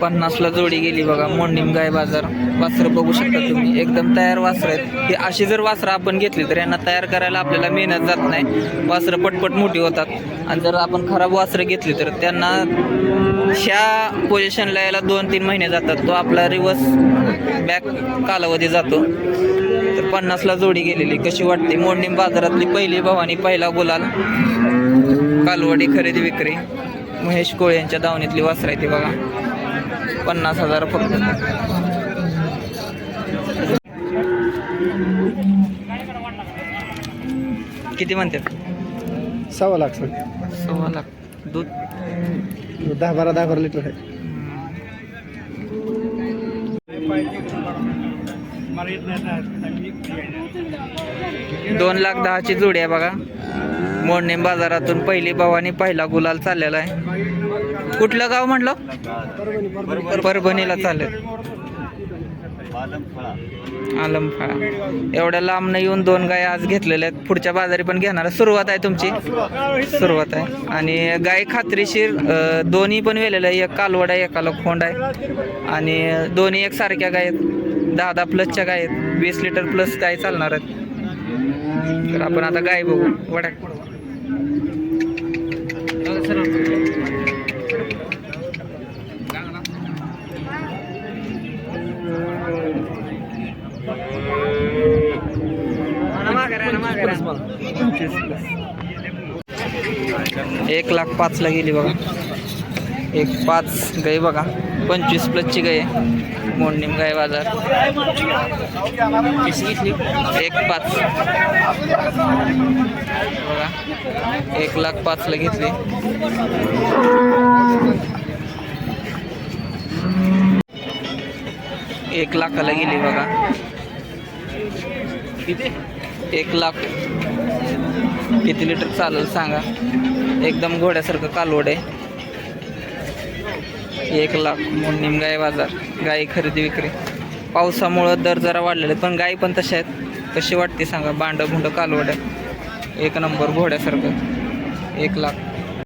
पन्नासला जोडी गेली बघा मोंडीम गाय बाजार वासरं बघू शकता तुम्ही. एकदम तयार वासरं आहेत. ही अशी जर वासरं आपण घेतली तर यांना तयार करायला आपल्याला मेहनत जात नाही. वासरं पटपट मोठी होतात. आणि जर आपण खराब वासरं घेतली तर त्यांना ह्या पोझिशनला यायला दोन तीन महिने जातात. तो आपला रिवर्स बॅक कालावधी जातो. तर पन्नासला जोडी गेलेली. कशी वाटते? मोडणीम बाजारातली पहिली भवानी पहिला गुलाल. कालवडी खरेदी विक्री. महेश कोळे यांच्या दावणीतली वासर आहे ती बघा. पन्नास हजार फक्त. किती म्हणतात सव्वा लाख सर सव्वा लाख. दूध? दहा बारा दहा बारा लिटर आहे. दोन लाख दहाची जोडी आहे बघा. मोडणे बाजारातून पहिली भवानी पहिला गुलाल चाललेला आहे. कुठलं गाव म्हटलं? परभणीला चालेल आलमफळा. एवढ्या लांब न येऊन दोन गाय आज घेतलेल्या आहेत. पुढच्या बाजारी पण घेणार सुरुवात आहे तुमची. सुरुवात आहे. आणि गाय खात्रीशीर दोन्ही पण वेलेलं आहे एक कालवड आहे एकाला खोंड आहे. आणि दोन्ही एक सारख्या गाय आहेत. दहा दहा प्लसच्या गाय आहेत. वीस लिटर प्लस गाय चालणार आहेत. तर आपण आता गाय बघू. वडा एक लाख पाचला गेली बघा. एक पाच गाय बघा. पंचवीस प्लसची गाय आहे. मोडणीम गाय बाजार. एक पाच. बघा. एक लाख पाचला घेतली. एक लाखाला गेली बघा. एक लाख किती लिटर चालेल सांगा? एकदम घोड्यासारखं कालवड आहे. एक लाख म्हणून गाय बाजार गाय खरेदी विक्री. पावसामुळं दर जरा वाढलेले पण गाय पण तशा आहेत. कशी वाटते सांगा? बांड भुंड कालवड आहे. एक नंबर घोड्यासारखं. एक लाख